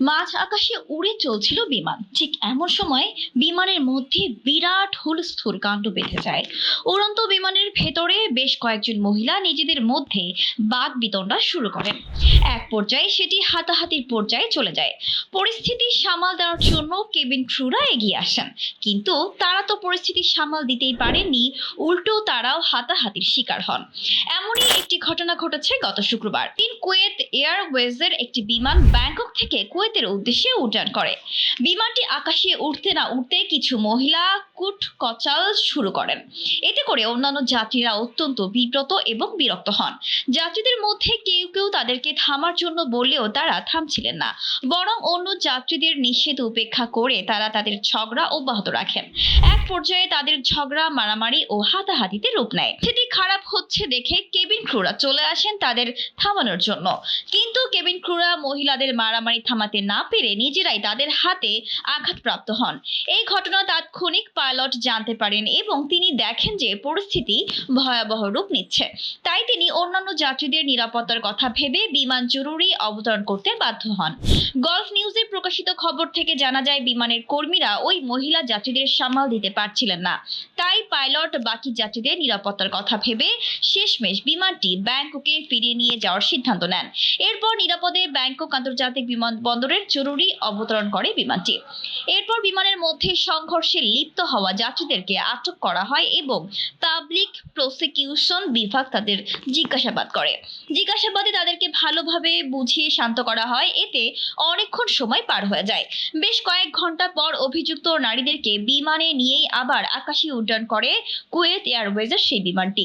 মাঝ আকাশে উড়ে চলছিল বিমান। ঠিক এমন সময় বিমানের মধ্যে বিরাট হুলস্থুল কাণ্ড বেঁধে যায়। উড়ন্ত বিমানের ভেতরে বেশ কয়েকজন মহিলা নিজেদের মধ্যে বাদ বিতণ্ডা শুরু করেন। এক পর্যায়ে সেটি হাতাহাতির পর্যায়ে চলে যায়। পরিস্থিতি সামাল দেওয়ার জন্য কেবিন ক্রুরা এগিয়ে আসেন। কিন্তু তারা তো পরিস্থিতি সামাল দিতেই পারেননি, উল্টো তারাও হাতাহাতির শিকার হন। এমনই একটি ঘটনা ঘটেছে গত শুক্রবার। তিন কুয়েত এয়ারওয়েজের একটি বিমান ব্যাংকক থেকে কুয়েতের উদ্দেশ্যে উড্ডয়ন করে। বিমানটি আকাশে উঠতে না উঠতে কিছু মহিলা কুট কচাল শুরু করেন। এতে করে অন্যান্য যাত্রীরা অত্যন্ত বিব্রত এবং বিরক্ত হন। যাত্রীদের মধ্যে কেউ কেউ তাদেরকে থামার জন্য বললেও তারা থামছিলেন না। বরং অন্য যাত্রীদের নিষেধ উপেক্ষা করে তারা তাদের ঝগড়া অব্যাহত রাখেন। এক পর্যায়ে তাদের ঝগড়া, মারামারি ও হাতাহাতিতে রূপ নেয়। খারাপ হচ্ছে দেখে কেবিন ক্রুরা চলে আসেন তাদের থামানোর জন্য। কিন্তু কেবিন ক্রুরা মহিলাদের মারামারি থামাতে না পেরে নিজেরাই তাদের হাতে আঘাতপ্রাপ্ত হন। এই ঘটনা তাৎক্ষণিক পাইলট জানতে পারেন এবং তিনি দেখেন যে পরিস্থিতি ভয়াবহ রূপ নিচ্ছে। তাই তিনি অন্যান্য যাত্রীদের নিরাপত্তার কথা ভেবে বিমান জরুরি অবতরণ করতে বাধ্য হন। গলফ নিউজে প্রকাশিত খবর থেকে জানা যায়, বিমানের কর্মীরা ওই মহিলা যাত্রীদের সামাল দিতে পারছিলেন না। তাই পাইলট বাকি যাত্রীদের নিরাপত্তার কথা ভেবে শেষমেশ বিমানটি ব্যাংককে ফিরিয়ে নিয়ে যাওয়ার সিদ্ধান্ত নেন। এরপর নিরাপদে ব্যাংকক আন্তর্জাতিক বিমানবন্দরের জরুরি অবতরণ করে বিমানটি। এরপর বিমানের মধ্যে সংঘর্ষে লিপ্ত হওয়া যাত্রীদেরকে আটক করা হয় এবং পাবলিক প্রসিকিউশন বিভাগ তাদের জিজ্ঞাসাবাদ করে। জিজ্ঞাসাবাদে তাদেরকে ভালোভাবে বুঝিয়ে শান্ত করা হয়, এতে অনেকক্ষণ সময় পার হয়ে যায়। বেশ কয়েক ঘণ্টা পর অভিযুক্ত নারীদেরকে বিমানে নিয়েই আবার আকাশে উড্ডয়ন করে কুয়েত এয়ারওয়েজের সেই বিমানটি।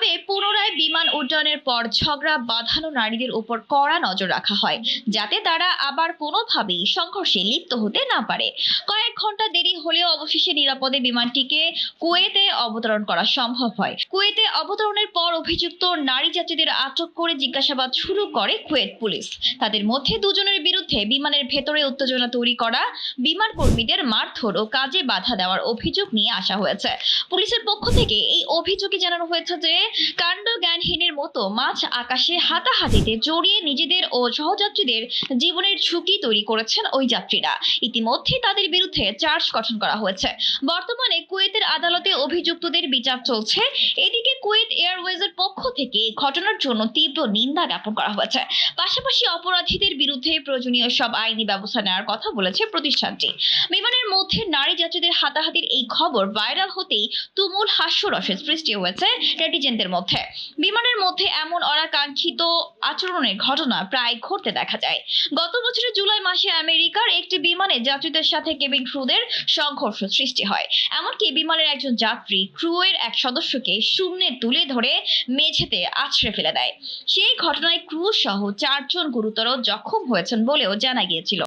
তবে পুনরায় বিমান উড্ডয়নের পর ঝগড়া বাঁধানো নারীদের উপর কড়া নজর রাখা হয়, যাতে তারা আবার কোনোভাবেই সংঘর্ষে লিপ্ত হতে না পারে। কয়েক ঘণ্টা দেরি হলেও অবশেষে নিরাপদে বিমানটিকে কুয়েতে অবতরণ করা সম্ভব হয়। কুয়েতে অবতরণের পর অভিযুক্ত নারী যাত্রীদের আটক করে জিজ্ঞাসাবাদ শুরু করে কুয়েত পুলিশ। তাদের মধ্যে দুজনের বিরুদ্ধে বিমানের ভেতরে উত্তেজনা তৈরি করা, বিমান কর্মীদের মারধর ও কাজে বাধা দেওয়ার অভিযোগ নিয়ে আসা হয়েছে। পুলিশের পক্ষ থেকে এই অভিযোগে জানানো হয়েছে যে কাণ্ড জ্ঞানহীনের মতো মাছ আকাশে হাতাহাতিতে জড়িয়ে নিজেদের ও সহযাত্রীদের জীবনের ঝুঁকি তৈরি করেছেন ওই যাত্রীরা। ইতিমধ্যে তাদের বিরুদ্ধে চার্জ গঠন করা হয়েছে। বর্তমানে কুয়েতের আদালতে অভিযুক্তদের বিচার চলছে। এদিকে কুয়েত এয়ারওয়েজের পক্ষ থেকে ঘটনার জন্য তীব্র নিন্দা জ্ঞাপন করা হয়েছে। পাশাপাশি অপরাধীদের বিরুদ্ধে প্রয়োজনীয় সব আইনি ব্যবস্থা নেওয়ার কথা বলেছে প্রতিষ্ঠানটি। বিমানের মধ্যে নারী যাত্রীদের হাতাহাতির এই খবর ভাইরাল হতেই তুমুল হাস্যরসের সৃষ্টি হয়েছে নেটিজেনদের মধ্যে। বিমানের মধ্যে এমন অনাকাঙ্ক্ষিত আচরণের ঘটনা প্রায় ঘটতে দেখা যায়। গত বছরের জুলাই মাসে আমেরিকার একটি বিমানে যাত্রীদের সাথে কেবিন ক্রুদের সংঘর্ষ সৃষ্টি হয়। এমনকি বিমানের একজন যাত্রী ক্রুয়ের এক সদস্যকে শূন্যে তুলে ধরে মেঝেতে আছড়ে ফেলে দেয়। সেই ঘটনায় ক্রু সহ চারজন গুরুতর জখম হয়েছেন বলেও জানা গিয়েছিল।